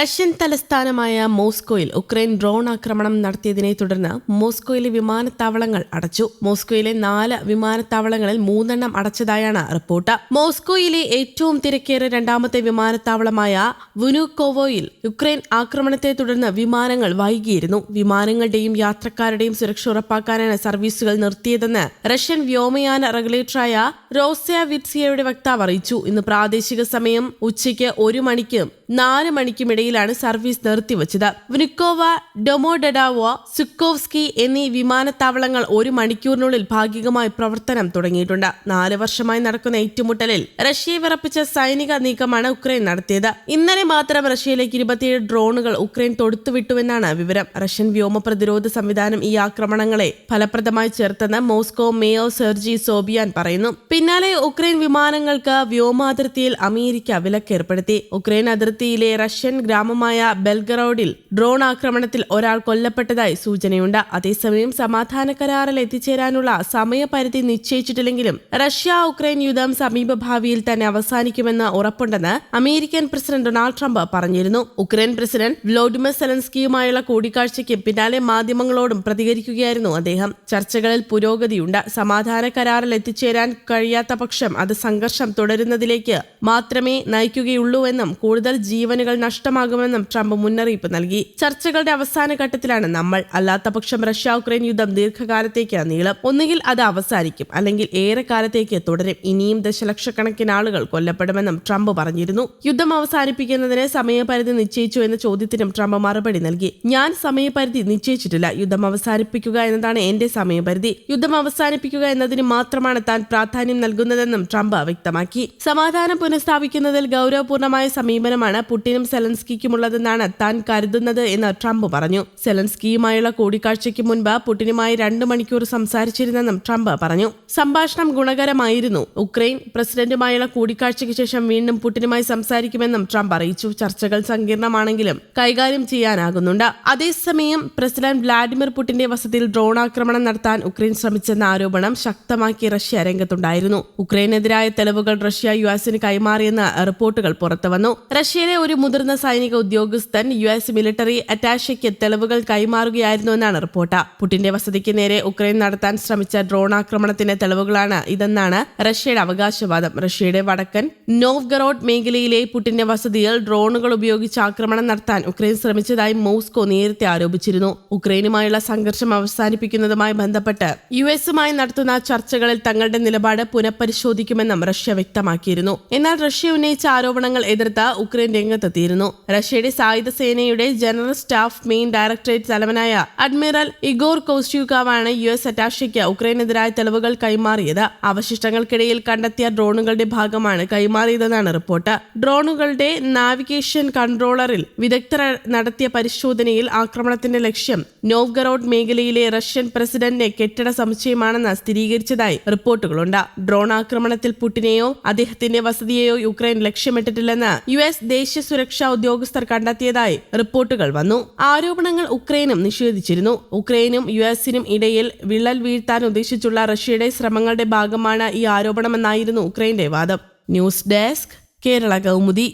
Russian തലസ്ഥാനമായ മോസ്കോയിൽ Ukraine drone ആക്രമണം നടത്തിയതിനെ തുടർന്ന് മോസ്കോയിലെ വിമാനത്താവളങ്ങൾ അടച്ചു. മോസ്കോയിലെ നാല് വിമാനത്താവളങ്ങളിൽ മൂന്നെണ്ണം അടച്ചതായാണ് റിപ്പോർട്ട്. മോസ്കോയിലെ ഏറ്റവും തിരക്കേറിയ രണ്ടാമത്തെ വിമാനത്താവളമായ വുനുക്കോവോയിൽ ഉക്രൈൻ ആക്രമണത്തെ തുടർന്ന് വിമാനങ്ങൾ വൈകിയിരുന്നു. വിമാനങ്ങളുടെയും യാത്രക്കാരുടെയും സുരക്ഷ ഉറപ്പാക്കാനാണ് സർവീസുകൾ നിർത്തിയതെന്ന് റഷ്യൻ വ്യോമയാന റെഗുലേറ്ററായ റോസ്യ വിറ്റ്സിയയുടെ വക്താവ് അറിയിച്ചു. ഇന്ന് പ്രാദേശിക സമയം ഉച്ചയ്ക്ക് ഒരു മണിക്കും നാല് മണിക്കുമിടയിലാണ് സർവീസ് നിർത്തിവച്ചത്. വ്നിക്കോവ ഡൊമോഡഡാവോ സുക്കോവ്സ്കി എന്നീ വിമാനത്താവളങ്ങൾ ഒരു മണിക്കൂറിനുള്ളിൽ ഭാഗികമായി പ്രവർത്തനം തുടങ്ങിയിട്ടുണ്ട്. നാല് വർഷമായി നടക്കുന്ന ഏറ്റുമുട്ടലിൽ റഷ്യയെ വിറപ്പിച്ച സൈനിക നീക്കമാണ് ഉക്രൈൻ നടത്തിയത്. ഇന്നലെ മാത്രം റഷ്യയിലേക്ക് ഇരുപത്തിയേഴ് ഡ്രോണുകൾ ഉക്രൈൻ തൊടുത്തുവിട്ടുവെന്നാണ് വിവരം. റഷ്യൻ വ്യോമ പ്രതിരോധ സംവിധാനം ഈ ആക്രമണങ്ങളെ ഫലപ്രദമായി ചേർത്തെന്ന് മോസ്കോ മേയർ സെർജി സോബിയാൻ പറയുന്നു. പിന്നാലെ ഉക്രൈൻ വിമാനങ്ങൾക്ക് വ്യോമാതിർത്തിയിൽ അമേരിക്ക വിലക്കേർപ്പെടുത്തി. ഉക്രൈൻ അതിർത്തിയിലെ റഷ്യൻ ഗ്രാമമായ ബെൽഗറോഡിൽ ഡ്രോൺ ആക്രമണത്തിൽ ഒരാൾ കൊല്ലപ്പെട്ടതായി സൂചനയുണ്ട്. അതേസമയം സമാധാന കരാറിൽ എത്തിച്ചേരാനുള്ള സമയപരിധി നിശ്ചയിച്ചിട്ടില്ലെങ്കിലും റഷ്യ ഉക്രൈൻ യുദ്ധം സമീപ ഭാവിയിൽ തന്നെ അവസാനിക്കുമെന്ന് ഉറപ്പുണ്ടെന്ന് അമേരിക്കൻ പ്രസിഡന്റ് ഡൊണാൾഡ് ട്രംപ് പറഞ്ഞിരുന്നു. ഉക്രൈൻ പ്രസിഡന്റ് വ്ലോഡിമർ സെലൻസ്കിയുമായുള്ള കൂടിക്കാഴ്ചയ്ക്ക് പിന്നാലെ മാധ്യമങ്ങളോടും പ്രതികരിക്കുകയായിരുന്നു അദ്ദേഹം. ചർച്ചകളിൽ പുരോഗതിയുണ്ട്. സമാധാന കരാറിൽ എത്തിച്ചേരാൻ കഴിയാത്ത പക്ഷം അത് സംഘർഷം തുടരുന്നതിലേക്ക് മാത്രമേ നയിക്കുകയുള്ളൂവെന്നും കൂടുതൽ ജീവനുകൾ നഷ്ടമാകുമെന്നും ട്രംപ് മുന്നറിയിപ്പ് നൽകി. ചർച്ചകളുടെ അവസാന ഘട്ടത്തിലാണ് നമ്മൾ അല്ലാത്ത പക്ഷം റഷ്യ ഉക്രൈൻ യുദ്ധം ദീർഘകാലത്തേക്ക് നീളം. ഒന്നുകിൽ അത് അവസാനിക്കും അല്ലെങ്കിൽ ഏറെ കാലത്തേക്ക് തുടരും. ഇനിയും ദശലക്ഷക്കണക്കിന് ആളുകൾ കൊല്ലപ്പെടുമെന്നും ട്രംപ് പറഞ്ഞിരുന്നു. യുദ്ധം അവസാനിപ്പിക്കുന്നതിന് സമയപരിധി നിശ്ചയിച്ചു എന്ന ചോദ്യത്തിനും ട്രംപ് മറുപടി നൽകി. ഞാൻ സമയപരിധി നിശ്ചയിച്ചിട്ടില്ല. യുദ്ധം അവസാനിപ്പിക്കുക എന്നതാണ് എന്റെ സമയപരിധി. യുദ്ധം അവസാനിപ്പിക്കുക എന്നതിന് മാത്രമാണ് താൻ പ്രാധാന്യം നൽകുന്നതെന്നും ട്രംപ് വ്യക്തമാക്കി. സമാധാനം പുനഃസ്ഥാപിക്കുന്നതിൽ ഗൗരവപൂർണമായ സമീപനമാണ് പുടിനും സെലൻസ്കിക്കുമുള്ളതെന്നാണ് താൻ കരുതുന്നത് എന്ന് ട്രംപ് പറഞ്ഞു. സെലൻസ്കിയുമായുള്ള കൂടിക്കാഴ്ചയ്ക്ക് മുൻപ് പുടിനുമായി രണ്ടു മണിക്കൂർ സംസാരിച്ചിരുന്നെന്നും ട്രംപ് പറഞ്ഞു. സംഭാഷണം ഗുണകരമായിരുന്നു. ഉക്രൈൻ പ്രസിഡന്റുമായുള്ള കൂടിക്കാഴ്ചയ്ക്ക് ശേഷം വീണ്ടും പുടിനുമായി സംസാരിക്കുമെന്നും ട്രംപ് അറിയിച്ചു. ചർച്ചകൾ സങ്കീർണമാണെങ്കിലും കൈകാര്യം ചെയ്യാനാകുന്നുണ്ട്. അതേസമയം പ്രസിഡന്റ് വ്ളാഡിമിർ പുടിന്റെ വസതിയിൽ ഡ്രോൺ ആക്രമണം നടത്താൻ ഉക്രൈൻ ശ്രമിച്ചെന്ന ആരോപണം ശക്തമാക്കി റഷ്യ രംഗത്തുണ്ടായിരുന്നു. ഉക്രൈനെതിരായ തെളിവുകൾ റഷ്യ യു എസിന് കൈമാറിയെന്ന റിപ്പോർട്ടുകൾ പുറത്തുവന്നു. റഷ്യയിലെ ഒരു മുതിർന്ന സൈനിക ഉദ്യോഗസ്ഥൻ യു എസ് മിലിറ്ററി അറ്റാഷയ്ക്ക് തെളിവുകൾ കൈമാറുകയായിരുന്നുവെന്നാണ് റിപ്പോർട്ട്. പുടിന്റെ വസതിക്ക് നേരെ ഉക്രൈൻ നടത്താൻ ശ്രമിച്ച ഡ്രോൺ ആക്രമണത്തിന്റെ തെളിവുകളാണ് ഇതെന്നാണ് റഷ്യയുടെ അവകാശവാദം. റഷ്യയുടെ വടക്കൻ നോവ്ഗറോഡ് മേഖലയിലെ പുടിന്റെ വസതിയിൽ ഡ്രോണുകൾ ഉപയോഗിച്ച് ആക്രമണം നടത്താൻ ഉക്രൈൻ ശ്രമിച്ചതായി മോസ്കോ നേരത്തെ ആരോപിച്ചിരുന്നു. ഉക്രൈനുമായുള്ള സംഘർഷം അവസാനിപ്പിക്കുന്നതുമായി ബന്ധപ്പെട്ട് യു എസുമായി നടത്തുന്ന ചർച്ചകളിൽ തങ്ങളുടെ നിലപാട് പുനഃപരിശോധിക്കുമെന്നും റഷ്യ വ്യക്തമാക്കിയിരുന്നു. എന്നാൽ റഷ്യ ഉന്നയിച്ച ആരോപണങ്ങൾ എതിർത്ത് ഉക്രൈൻ രംഗത്തെത്തിയിരുന്നു. റഷ്യയുടെ സായുധ സേനയുടെ ജനറൽ സ്റ്റാഫ് മെയിൻ ഡയറക്ടറേറ്റ് തലവനായ അഡ്മിറൽ ഇഗോർ കോസ്റ്റ്യൂക്കാവാണ് യു എസ് അറ്റാഷയ്ക്ക് ഉക്രൈനെതിരായ തെളിവുകൾ കൈമാറിയത്. അവശിഷ്ടങ്ങൾക്കിടയിൽ കണ്ടെത്തിയ ഡ്രോണുകളുടെ ഭാഗമാണ് കൈമാറിയതെന്നാണ് റിപ്പോർട്ട്. ഡ്രോണുകളുടെ നാവിഗേഷൻ കൺട്രോളറിൽ വിദഗ്ധർ നടത്തിയ പരിശോധനയിൽ ആക്രമണത്തിന്റെ ലക്ഷ്യം നോവ്ഗറോഡ് മേഖലയിലെ റഷ്യൻ പ്രസിഡന്റിന്റെ കെട്ടിട സമുച്ചയമാണെന്ന് സ്ഥിരീകരിച്ചതായി റിപ്പോർട്ടുകളുണ്ട്. ഡ്രോൺ ആക്രമണത്തിൽ പുടിനെയോ അദ്ദേഹത്തിന്റെ വസതിയെയോ യുക്രൈൻ ലക്ഷ്യമിട്ടിട്ടില്ലെന്ന് യു എസ് ദേശീയ സുരക്ഷാ ഉദ്യോഗസ്ഥർ കണ്ടെത്തിയതായി റിപ്പോർട്ടുകൾ വന്നു. ആരോപണങ്ങൾ ഉക്രൈനും നിഷേധിച്ചിരുന്നു. ഉക്രൈനും യു എസിനും ഇടയിൽ വിള്ളൽ വീഴ്ത്താൻ ഉദ്ദേശിച്ചുള്ള റഷ്യയുടെ ശ്രമങ്ങളുടെ ഭാഗമാണ് ഈ ആരോപണമെന്നായിരുന്നു ഉക്രൈന്റെ വാദം. News desk Kerala Kaumudi.